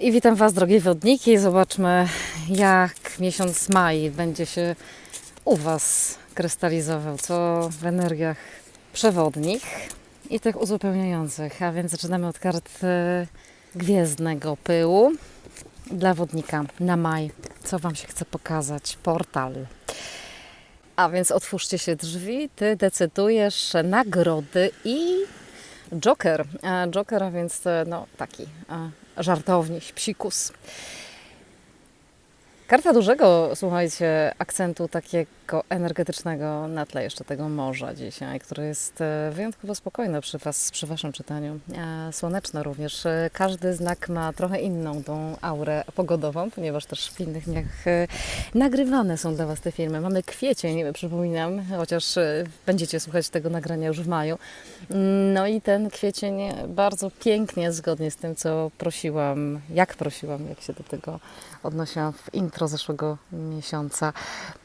I witam Was, drogie wodniki. Zobaczmy, jak miesiąc maj będzie się u Was krystalizował, co w energiach przewodnich i tych uzupełniających. A więc zaczynamy od kart e, gwiezdnego pyłu dla wodnika na maj. Co Wam się chce pokazać? Portal. A więc otwórzcie się drzwi, Ty decydujesz nagrody i Joker. E, Joker, a więc e, no, taki żartowniś, psikus. Karta dużego, słuchajcie, akcentu takiego energetycznego na tle jeszcze tego morza dzisiaj, które jest e, wyjątkowo spokojne przy, was, przy Waszym czytaniu. E, Słoneczne również. E, Każdy znak ma trochę inną tą aurę pogodową, ponieważ też w innych dniach nagrywane są dla Was te filmy. Mamy kwiecień, przypominam, chociaż będziecie słuchać tego nagrania już w maju. No i ten kwiecień bardzo pięknie, zgodnie z tym, co prosiłam, jak prosiłam, jak się do tego odnosiłam w intro zeszłego miesiąca,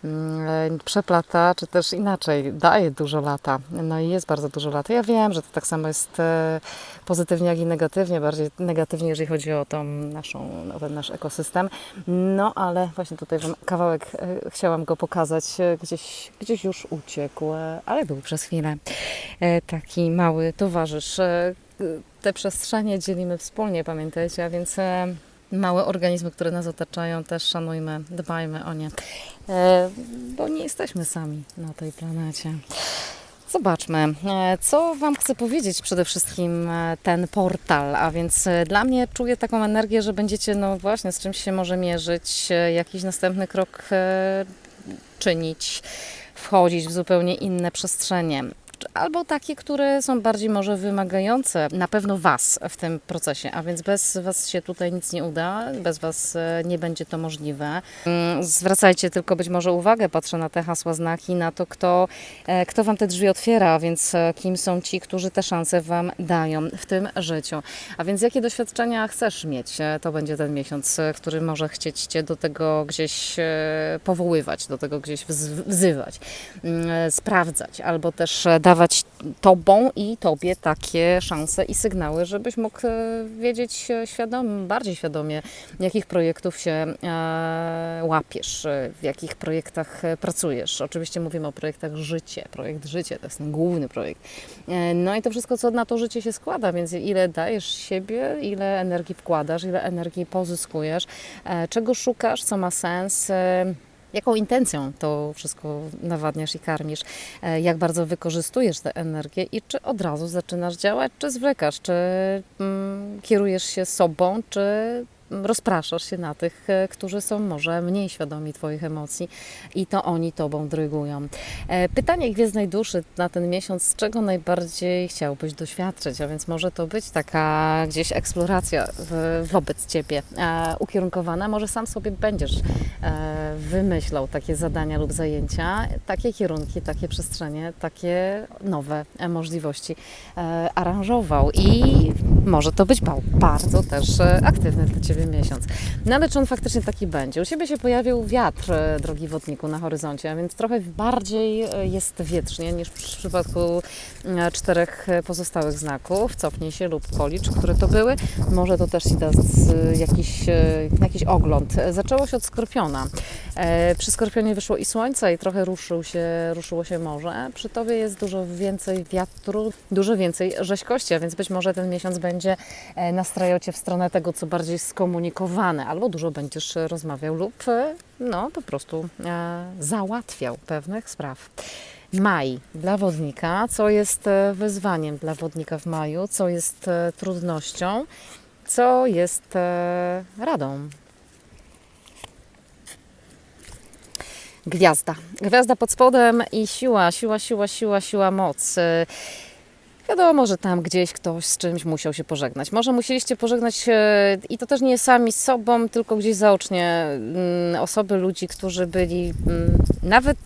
mm, przeplata, czy też inaczej, daje dużo lata. No i jest bardzo dużo lata. Ja wiem, że to tak samo jest e, pozytywnie, jak i negatywnie, bardziej negatywnie, jeżeli chodzi o tą naszą, ten nasz ekosystem. No ale właśnie tutaj Wam kawałek e, chciałam go pokazać, e, gdzieś, gdzieś już uciekł, ale był przez chwilę taki mały towarzysz. Te przestrzenie dzielimy wspólnie, pamiętajcie, a więc małe organizmy, które nas otaczają, też szanujmy, dbajmy o nie, e, bo nie jesteśmy sami na tej planecie. Zobaczmy, e, co Wam chcę powiedzieć przede wszystkim e, ten portal, a więc dla mnie czuję taką energię, że będziecie, no właśnie, z czymś się może mierzyć, jakiś następny krok czynić, wchodzić w zupełnie inne przestrzenie. Albo takie, które są bardziej może wymagające na pewno Was w tym procesie, a więc bez Was się tutaj nic nie uda, bez Was e, nie będzie to możliwe. Mm, Zwracajcie tylko być może uwagę, patrzę na te hasła, znaki, na to, kto, e, kto Wam te drzwi otwiera, więc e, kim są ci, którzy te szanse Wam dają w tym życiu. A więc jakie doświadczenia chcesz mieć? To będzie ten miesiąc, który może chcieć Cię do tego gdzieś powoływać, do tego gdzieś wz- wzywać, mm, sprawdzać, albo też e, dawać Tobą i Tobie takie szanse i sygnały, żebyś mógł e, wiedzieć e, świadom, bardziej świadomie, jakich projektów się e, łapiesz, w jakich projektach pracujesz. Oczywiście mówimy o projektach życie, projekt życie, to jest ten główny projekt. No i to wszystko, co na to życie się składa, więc ile dajesz siebie, ile energii wkładasz, ile energii pozyskujesz, czego szukasz, co ma sens, jaką intencją to wszystko nawadniasz i karmisz, e, jak bardzo wykorzystujesz tę energię i czy od razu zaczynasz działać, czy zwlekasz, czy mm, kierujesz się sobą, czy rozpraszasz się na tych, e, którzy są może mniej świadomi Twoich emocji i to oni Tobą drygują. E, Pytanie Gwiezdnej Duszy na ten miesiąc, czego najbardziej chciałbyś doświadczyć, a więc może to być taka gdzieś eksploracja w, wobec Ciebie e, ukierunkowana, może sam sobie będziesz e, wymyślał takie zadania lub zajęcia, takie kierunki, takie przestrzenie, takie nowe e, możliwości e, aranżował. I może to być ba- bardzo też e, aktywny dla Ciebie miesiąc. No ale czy on faktycznie taki będzie? U Ciebie się pojawił wiatr, e, drogi wodniku, na horyzoncie, a więc trochę bardziej e, jest wietrznie niż w przypadku czterech pozostałych znaków. Cofnij się lub policz, które to były. Może to też ci da jakiś, jakiś ogląd. Zaczęło się od Skorpiona. E, Przy Skorpionie wyszło i słońce i trochę ruszył się, ruszyło się morze. Przy Tobie jest dużo więcej wiatru, dużo więcej rzeźkości, a więc być może ten miesiąc będzie e, nastrajał Cię w stronę tego, co bardziej skomunikowane, albo dużo będziesz rozmawiał lub e, no, po prostu załatwiał pewnych spraw. Maj dla wodnika, co jest wyzwaniem dla wodnika w maju, co jest trudnością, co jest radą. Gwiazda. Gwiazda pod spodem i siła, siła, siła, siła, siła, moc. E, Wiadomo, że tam gdzieś ktoś z czymś musiał się pożegnać. Może musieliście pożegnać e, i to też nie sami z sobą, tylko gdzieś zaocznie mm, osoby, ludzi, którzy byli mm, nawet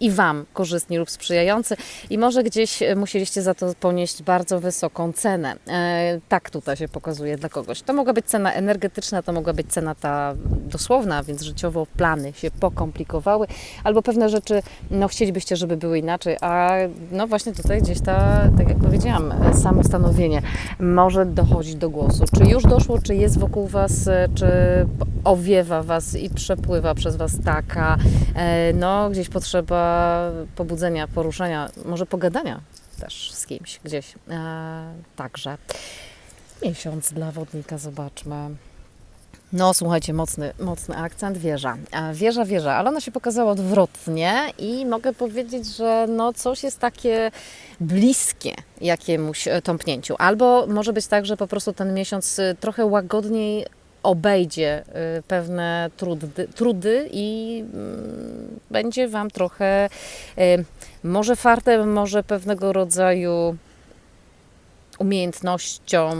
i Wam korzystni lub sprzyjający i może gdzieś e, musieliście za to ponieść bardzo wysoką cenę. E, tak tutaj się pokazuje dla kogoś. To mogła być cena energetyczna, to mogła być cena ta dosłowna, więc życiowo plany się pokomplikowały, albo pewne rzeczy no, chcielibyście, żeby były inaczej, a no właśnie tutaj gdzieś ta, tak jak powiedziałam, e, samo stanowienie może dochodzić do głosu. Czy już doszło, czy jest wokół Was, czy owiewa Was i przepływa przez Was taka, e, no gdzieś potrzeba pobudzenia, poruszenia, może pogadania też z kimś gdzieś. E, także miesiąc dla wodnika, zobaczmy. No, słuchajcie, mocny, mocny akcent, wieża. E, Wieża, wieża, ale ona się pokazała odwrotnie i mogę powiedzieć, że no coś jest takie bliskie jakiemuś tąpnięciu. Albo może być tak, że po prostu ten miesiąc trochę łagodniej obejdzie e, pewne trudy, trudy i mm, będzie Wam trochę e, może fartem, może pewnego rodzaju umiejętnością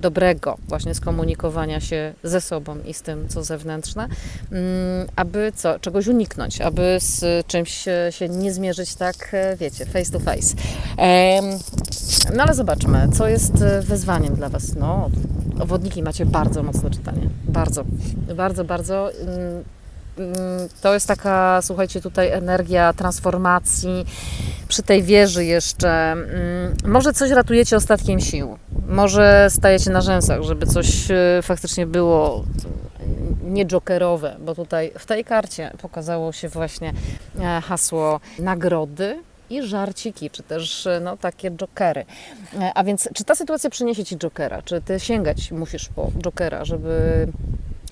dobrego właśnie skomunikowania się ze sobą i z tym, co zewnętrzne, mm, aby co, czegoś uniknąć, aby z czymś się- nie zmierzyć tak, e, wiecie, face to face. No ale zobaczmy, co jest e, wyzwaniem dla Was. No, wodniki macie bardzo mocne czytanie. Bardzo, bardzo, bardzo. mm, mm, To jest taka, słuchajcie, tutaj energia transformacji. Przy tej wieży jeszcze. Może coś ratujecie ostatkiem sił. Może stajecie na rzęsach, żeby coś e, faktycznie było nie jokerowe, bo tutaj w tej karcie pokazało się właśnie e, hasło nagrody i żarciki, czy też e, no, takie jokery. A więc, czy ta sytuacja przyniesie Ci jokera? Czy Ty sięgać musisz po jokera, żeby...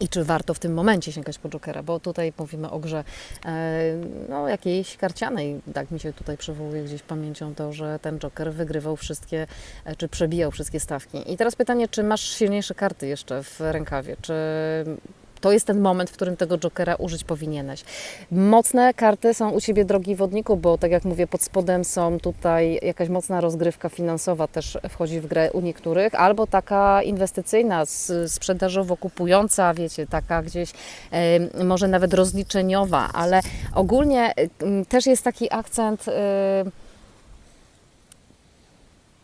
I czy warto w tym momencie sięgać po jokera? Bo tutaj mówimy o grze e, no, jakiejś karcianej. Tak mi się tutaj przywołuje gdzieś pamięcią to, że ten joker wygrywał wszystkie, e, czy przebijał wszystkie stawki. I teraz pytanie, czy masz silniejsze karty jeszcze w rękawie? Czy to jest ten moment, w którym tego jokera użyć powinieneś. Mocne karty są u Ciebie, drogi wodniku, bo tak jak mówię, pod spodem są tutaj jakaś mocna rozgrywka finansowa też wchodzi w grę u niektórych, albo taka inwestycyjna, s- sprzedażowo kupująca, wiecie, taka gdzieś e, może nawet rozliczeniowa, ale ogólnie m, też jest taki akcent e,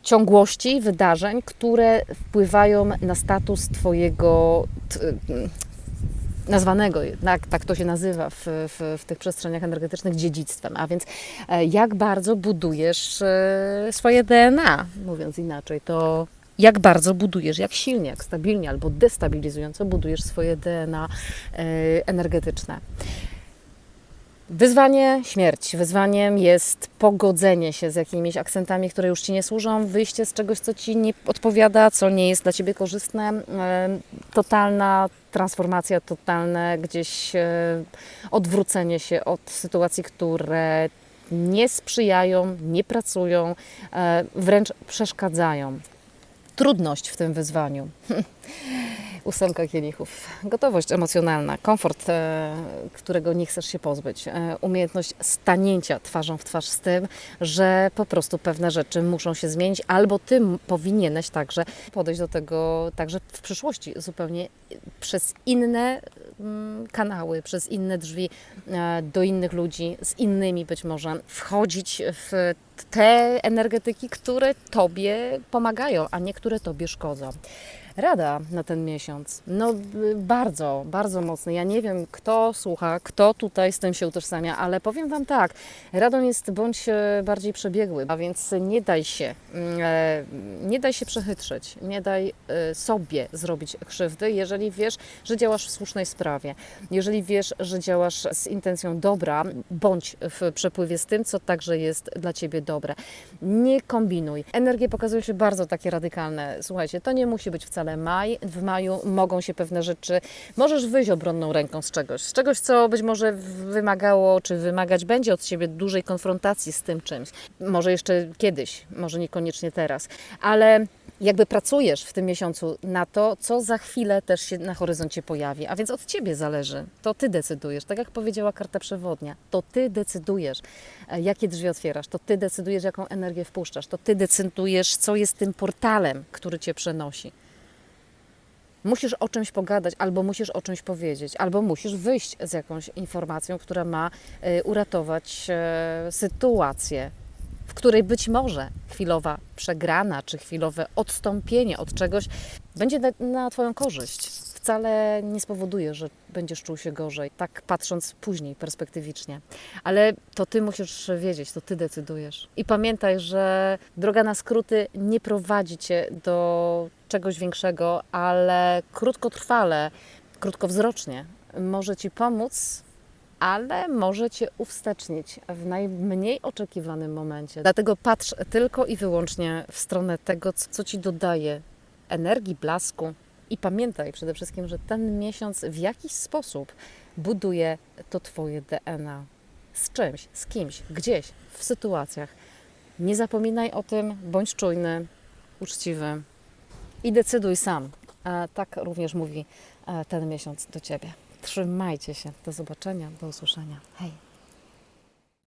ciągłości wydarzeń, które wpływają na status Twojego nazwanego, tak, tak to się nazywa w, w, w tych przestrzeniach energetycznych, dziedzictwem. A więc e, jak bardzo budujesz e, swoje DNA, mówiąc inaczej, to jak bardzo budujesz, jak silnie, jak stabilnie albo destabilizująco budujesz swoje DNA e, energetyczne. Wyzwanie śmierć. Wyzwaniem jest pogodzenie się z jakimiś akcentami, które już ci nie służą, wyjście z czegoś, co ci nie odpowiada, co nie jest dla ciebie korzystne. Totalna transformacja, totalne gdzieś e, odwrócenie się od sytuacji, które nie sprzyjają, nie pracują, e, wręcz przeszkadzają. Trudność w tym wyzwaniu. Ósemka kielichów. Gotowość emocjonalna, komfort, e, którego nie chcesz się pozbyć. E, umiejętność stanięcia twarzą w twarz z tym, że po prostu pewne rzeczy muszą się zmienić, albo ty powinieneś także podejść do tego także w przyszłości zupełnie przez inne mm, kanały, przez inne drzwi e, do innych ludzi, z innymi być może, wchodzić w te energetyki, które Tobie pomagają, a nie które Tobie szkodzą. Rada na ten miesiąc. No y, bardzo, bardzo mocny. Ja nie wiem, kto słucha, kto tutaj z tym się utożsamia, ale powiem Wam tak, radą jest bądź e, bardziej przebiegły, a więc nie daj się, mm, e, nie daj się przechytrzyć, nie daj e, sobie zrobić krzywdy, jeżeli wiesz, że działasz w słusznej sprawie, jeżeli wiesz, że działasz z intencją dobra, bądź w przepływie z tym, co także jest dla Ciebie dobre. Nie kombinuj. Energie pokazują się bardzo takie radykalne. Słuchajcie, to nie musi być wcale maj. W maju mogą się pewne rzeczy, możesz wyjść obronną ręką z czegoś, z czegoś, co być może wymagało, czy wymagać będzie od Ciebie dużej konfrontacji z tym czymś. Może jeszcze kiedyś, może niekoniecznie teraz, ale jakby pracujesz w tym miesiącu na to, co za chwilę też się na horyzoncie pojawi. A więc od Ciebie zależy. To Ty decydujesz. Tak jak powiedziała karta przewodnia, to Ty decydujesz, e, jakie drzwi otwierasz. To Ty decydujesz, jaką energię wpuszczasz. To Ty decydujesz, co jest tym portalem, który Cię przenosi. Musisz o czymś pogadać, albo musisz o czymś powiedzieć, albo musisz wyjść z jakąś informacją, która ma y, uratować e, sytuację, w której być może chwilowa przegrana czy chwilowe odstąpienie od czegoś będzie na, na Twoją korzyść. Wcale nie spowoduje, że będziesz czuł się gorzej, tak patrząc później perspektywicznie. Ale to Ty musisz wiedzieć, to Ty decydujesz. I pamiętaj, że droga na skróty nie prowadzi Cię do czegoś większego, ale krótkotrwale, krótkowzrocznie może Ci pomóc ale może Cię uwstecznić w najmniej oczekiwanym momencie. Dlatego patrz tylko i wyłącznie w stronę tego, co Ci dodaje energii, blasku. I pamiętaj przede wszystkim, że ten miesiąc w jakiś sposób buduje to Twoje DNA. Z czymś, z kimś, gdzieś, w sytuacjach. Nie zapominaj o tym, bądź czujny, uczciwy i decyduj sam. A tak również mówi e, ten miesiąc do Ciebie. Trzymajcie się. Do zobaczenia, do usłyszenia. Hej!